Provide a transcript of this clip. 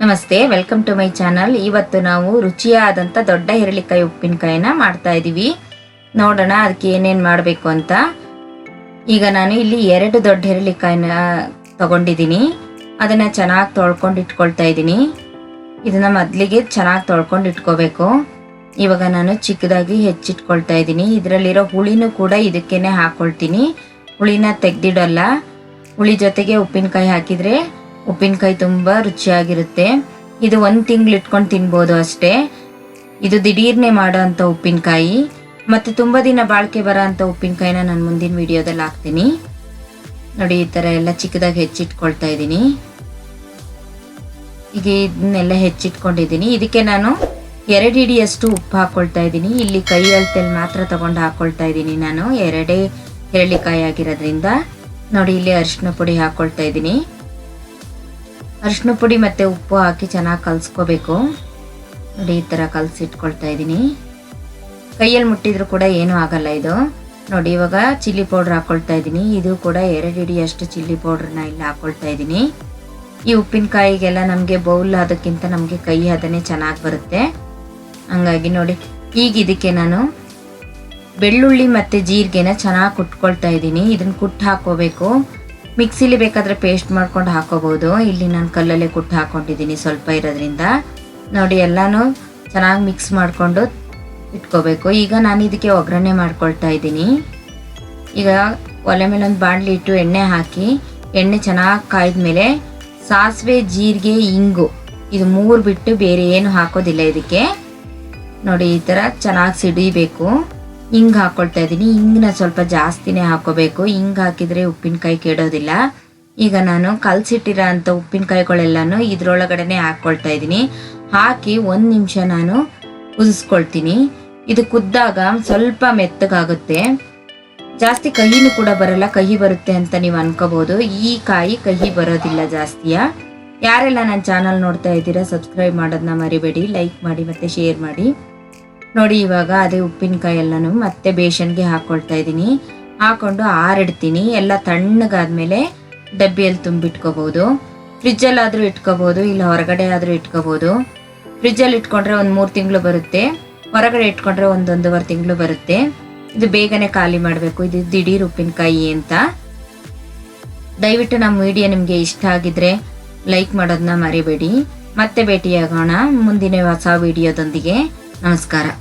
ನಮಸ್ತೆ welcome to my channel ಇವತ್ತು ನಾವು ರುಚಿಯಾದಂಥ ದೊಡ್ಡ ಹಿರಳಿಕಾಯಿ ಉಪ್ಪಿನಕಾಯಿನ ಮಾಡ್ತಾ ಇದ್ದೀವಿ ನೋಡೋಣ ಅದಕ್ಕೆ ಏನೇನು ಮಾಡಬೇಕು ಅಂತ. ಈಗ ನಾನು ಇಲ್ಲಿ ಎರಡು ದೊಡ್ಡ ಹೆರಳಿಕಾಯಿನ ತಗೊಂಡಿದ್ದೀನಿ. ಅದನ್ನು ಚೆನ್ನಾಗಿ ತೊಳ್ಕೊಂಡು ಇಟ್ಕೊಳ್ತಾ ಇದ್ದೀನಿ ಇದನ್ನ ಮೊದಲಿಗೆ ಚೆನ್ನಾಗಿ ತೊಳ್ಕೊಂಡು ಇಟ್ಕೋಬೇಕು. ಇವಾಗ ನಾನು ಚಿಕ್ಕದಾಗಿ ಹೆಚ್ಚಿಟ್ಕೊಳ್ತಾ ಇದ್ದೀನಿ ಇದರಲ್ಲಿರೋ ಹುಳಿನೂ ಕೂಡ ಇದಕ್ಕೇನೆ ಹಾಕ್ಕೊಳ್ತೀನಿ ಹುಳಿನ ತೆಗ್ದಿಡಲ್ಲ. ಹುಳಿ ಜೊತೆಗೆ ಉಪ್ಪಿನಕಾಯಿ ಹಾಕಿದ್ರೆ ಉಪ್ಪಿನಕಾಯಿ ತುಂಬ ರುಚಿಯಾಗಿರುತ್ತೆ. ಇದು ಒಂದು ತಿಂಗಳು ಇಟ್ಕೊಂಡು ತಿನ್ಬೋದು ಅಷ್ಟೇ. ಇದು ದಿಢೀರ್ನೆ ಮಾಡೋ ಉಪ್ಪಿನಕಾಯಿ. ಮತ್ತು ತುಂಬ ದಿನ ಬಾಳಿಕೆ ಬರೋ ಅಂಥ ಉಪ್ಪಿನಕಾಯಿನ ನಾನು ಮುಂದಿನ ವಿಡಿಯೋದಲ್ಲಿ ಹಾಕ್ತೀನಿ. ನೋಡಿ, ಈ ಥರ ಎಲ್ಲ ಚಿಕ್ಕದಾಗಿ ಹೆಚ್ಚಿಟ್ಕೊಳ್ತಾ ಇದ್ದೀನಿ. ಈಗ ಇದನ್ನೆಲ್ಲ ಹೆಚ್ಚಿಟ್ಕೊಂಡಿದ್ದೀನಿ. ಇದಕ್ಕೆ ನಾನು ಎರಡು ಹಿಡಿಯಷ್ಟು ಉಪ್ಪು ಹಾಕ್ಕೊಳ್ತಾ ಇದ್ದೀನಿ. ಇಲ್ಲಿ ಕೈ ಅಳತೆಯಲ್ಲಿ ಮಾತ್ರ ತಗೊಂಡು ಹಾಕ್ಕೊಳ್ತಾ ಇದ್ದೀನಿ ನಾನು. ಎರಡೇ ಹೆರಳಿಕಾಯಿ ಆಗಿರೋದ್ರಿಂದ. ನೋಡಿ, ಇಲ್ಲಿ ಅರಿಶಿನ ಪುಡಿ ಹಾಕ್ಕೊಳ್ತಾ ಇದ್ದೀನಿ. ಅರಿಶಿನ ಪುಡಿ ಮತ್ತು ಉಪ್ಪು ಹಾಕಿ ಚೆನ್ನಾಗಿ ಕಲಿಸ್ಕೋಬೇಕು. ನೋಡಿ, ಈ ಥರ ಕಲಸಿಟ್ಕೊಳ್ತಾ ಇದ್ದೀನಿ ಕೈಯಲ್ಲಿ ಮುಟ್ಟಿದ್ರು ಕೂಡ ಏನೂ ಆಗಲ್ಲ ಇದು. ನೋಡಿ, ಇವಾಗ ಚಿಲ್ಲಿ ಪೌಡ್ರ್ ಹಾಕ್ಕೊಳ್ತಾ ಇದ್ದೀನಿ ಇದು ಕೂಡ ಎರಡು ಹಿಡಿಯಷ್ಟು ಚಿಲ್ಲಿ ಪೌಡ್ರನ್ನ ಇಲ್ಲಿ ಹಾಕ್ಕೊಳ್ತಾ ಇದ್ದೀನಿ ಈ ಉಪ್ಪಿನಕಾಯಿಗೆಲ್ಲ ನಮಗೆ ಬೌಲ್ ಅದಕ್ಕಿಂತ ನಮಗೆ ಕೈ ಅದನ್ನೇ ಚೆನ್ನಾಗಿ ಬರುತ್ತೆ. ಹಂಗಾಗಿ ನೋಡಿ, ಈಗ ಇದಕ್ಕೆ ನಾನು ಬೆಳ್ಳುಳ್ಳಿ ಮತ್ತು ಜೀರಿಗೆನ ಚೆನ್ನಾಗಿ ಕುಟ್ಕೊಳ್ತಾ ಇದ್ದೀನಿ ಇದನ್ನು ಕುಟ್ಟು ಹಾಕೋಬೇಕು ಮಿಕ್ಸಿಲಿ ಬೇಕಾದರೆ ಪೇಸ್ಟ್ ಮಾಡ್ಕೊಂಡು ಹಾಕೋಬಹುದು. ಇಲ್ಲಿ ನಾನು ಕಲ್ಲಲ್ಲೇ ಕುಟ್ಟು ಹಾಕೊಂಡಿದ್ದೀನಿ ಸ್ವಲ್ಪ ಇರೋದ್ರಿಂದ. ನೋಡಿ, ಎಲ್ಲನೂ ಚೆನ್ನಾಗಿ ಮಿಕ್ಸ್ ಮಾಡಿಕೊಂಡು ಇಟ್ಕೋಬೇಕು. ಈಗ ನಾನು ಇದಕ್ಕೆ ಒಗ್ಗರಣೆ ಮಾಡ್ಕೊಳ್ತಾ ಇದ್ದೀನಿ. ಈಗ ಒಲೆ ಮೇಲೆ ಒಂದು ಬಾಣಲಿ ಇಟ್ಟು ಎಣ್ಣೆ ಹಾಕಿ, ಎಣ್ಣೆ ಚೆನ್ನಾಗಿ ಕಾಯ್ದ ಮೇಲೆ ಸಾಸಿವೆ, ಜೀರಿಗೆ, ಇಂಗು ಇದು ಮೂರು ಬಿಟ್ಟು ಬೇರೆ ಏನು ಹಾಕೋದಿಲ್ಲ ಇದಕ್ಕೆ. ನೋಡಿ, ಈ ಥರ ಚೆನ್ನಾಗಿ ಸಿಡಿಬೇಕು. ಹಿಂಗ್ ಹಾಕ್ಕೊಳ್ತಾ ಇದ್ದೀನಿ. ಹಿಂಗನ್ನ ಸ್ವಲ್ಪ ಜಾಸ್ತಿನೇ ಹಾಕೋಬೇಕು. ಹಿಂಗೆ ಹಾಕಿದ್ರೆ ಉಪ್ಪಿನಕಾಯಿ ಕೆಡೋದಿಲ್ಲ. ಈಗ ನಾನು ಕಲ್ಸಿಟ್ಟಿರೋ ಅಂಥ ಉಪ್ಪಿನಕಾಯಿಗಳೆಲ್ಲನೂ ಇದ್ರೊಳಗಡೆನೆ ಹಾಕ್ಕೊಳ್ತಾ ಇದ್ದೀನಿ. ಹಾಕಿ ಒಂದು ನಿಮಿಷ ನಾನು ಕುದಿಸ್ಕೊಳ್ತೀನಿ ಇದು ಕುದ್ದಾಗ ಸ್ವಲ್ಪ ಮೆತ್ತಗಾಗುತ್ತೆ. ಜಾಸ್ತಿ ಕಹಿನೂ ಕೂಡ ಬರಲ್ಲ. ಕಹಿ ಬರುತ್ತೆ ಅಂತ ನೀವು ಅನ್ಕೋಬಹುದು ಈ ಕಾಯಿ ಕಹಿ ಬರೋದಿಲ್ಲ ಜಾಸ್ತಿಯ. ಯಾರೆಲ್ಲ ನನ್ನ ಚಾನಲ್ ನೋಡ್ತಾ ಇದ್ದೀರಾ, ಸಬ್ಸ್ಕ್ರೈಬ್ ಮಾಡೋದನ್ನ ಮರಿಬೇಡಿ. ಲೈಕ್ ಮಾಡಿ ಮತ್ತೆ ಶೇರ್ ಮಾಡಿ. ನೋಡಿ, ಇವಾಗ ಅದೇ ಉಪ್ಪಿನಕಾಯಿ ಎಲ್ಲನೂ ಮತ್ತೆ ಬೇಷನ್ಗೆ ಹಾಕೊಳ್ತಾ ಇದ್ದೀನಿ. ಹಾಕೊಂಡು ಆರಿಡ್ತೀನಿ. ಎಲ್ಲ ತಣ್ಣಗಾದ್ಮೇಲೆ ಡಬ್ಬಿಯಲ್ಲಿ ತುಂಬಿಟ್ಕೋಬಹುದು ಫ್ರಿಜ್ಜಲ್ಲಾದರೂ ಇಟ್ಕೋಬೋದು, ಇಲ್ಲ ಹೊರಗಡೆ ಆದರೂ ಇಟ್ಕೋಬೋದು. ಫ್ರಿಜ್ಜಲ್ಲಿ ಇಟ್ಕೊಂಡ್ರೆ ಒಂದು ಮೂರು ತಿಂಗಳು ಬರುತ್ತೆ. ಹೊರಗಡೆ ಇಟ್ಕೊಂಡ್ರೆ ಒಂದೊಂದುವರೆ ತಿಂಗಳು ಬರುತ್ತೆ. ಇದು ಬೇಗನೆ ಖಾಲಿ ಮಾಡಬೇಕು. ಇದು ದಿಢೀರ್ ಉಪ್ಪಿನಕಾಯಿ ಅಂತ. ದಯವಿಟ್ಟು ನಮ್ಮ ವಿಡಿಯೋ ನಿಮಗೆ ಇಷ್ಟ ಆಗಿದ್ರೆ ಲೈಕ್ ಮಾಡೋದನ್ನ ಮರಿಬೇಡಿ. ಮತ್ತೆ ಭೇಟಿಯಾಗೋಣ ಮುಂದಿನ ಹೊಸ ವಿಡಿಯೋದೊಂದಿಗೆ. നമസ്കാരം.